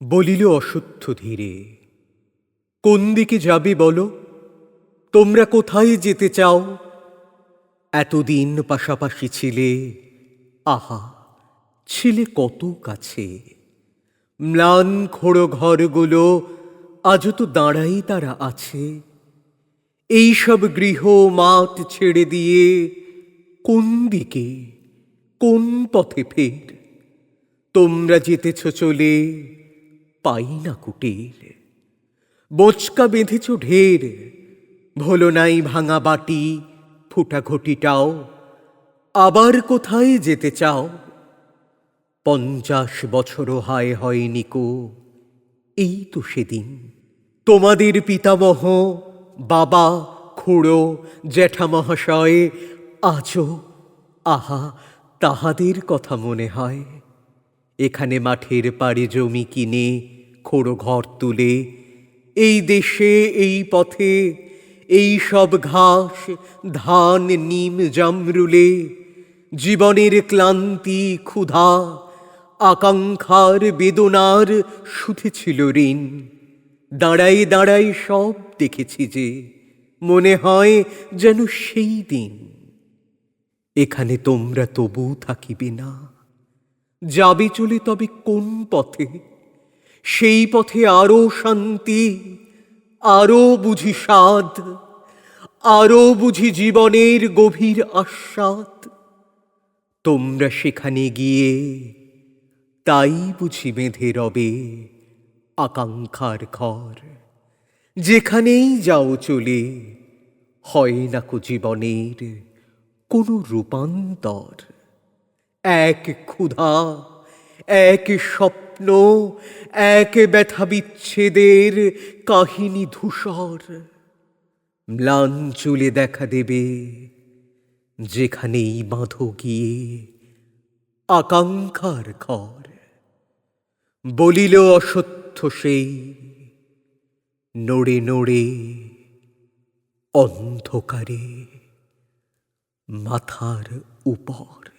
বলিল অসত্য ধীরে, কোন দিকে যাবে বলো? তোমরা কোথায় যেতে চাও? এতদিন পাশাপাশি ছিলে, আহা, ছিলে কত কাছে। ম্লান খোড়ো ঘরগুলো আজও তো দাঁড়াই তারা আছে। এই সব গৃহ মাঠ ছেড়ে দিয়ে কোন দিকে, কোন পথে ফের? তোমরা যেতেছ চলে পাই না কুটির বোচকা বেঁধেছ ঢের, ভোলো নাই ভাঙা বাটি, ফুটা ঘটিটাও, আবার কোথায় যেতে চাও? পঞ্চাশ বছরও হায় হয়নি কো এই তো সেদিন। তোমাদের পিতামহ, বাবা, খুড়ো জ্যাঠামহাশয় আজও আহা তাহাদের কথা মনে হয়। এখানে মাঠের পাড়ে জমি কিনে খোড়ো ঘর তুলে, এই দেশে, এই পথে, এই সব ঘাস, ধান, নিম, জামরুলে, জীবনের ক্লান্তি, ক্ষুধা, আকাঙ্ক্ষার বেদনার শুধেছিল ঋণ। দাঁড়াই দাঁড়াই সব দেখেছি যে, মনে হয় যেন সেই দিন। এখানে তোমরা তবু থাকিবে না। যাবে চলে তবে কোন পথে? সেই পথে আরও শান্তি, আরও বুঝি স্বাদ, আরও বুঝি জীবনের গভীর আস্বাদ তোমরা সেখানে গিয়ে তাই বুঝি বেঁধে রবে আকাঙ্ক্ষার ঘর। যেখানেই যাও চলে, হয় না কো জীবনের কোনো রূপান্তর। এক ক্ষুধা, এক স্বপ্ন, এক ব্যথা বিচ্ছেদের কাহিনী ধূসর। ম্লান চুলে দেখা দেবে, যেখানেই বাঁধো গিয়ে আকাঙ্ক্ষার ঘর। বলিল অসত্য সেই, নড়ে নড়ে অন্ধকারে মাথার উপর।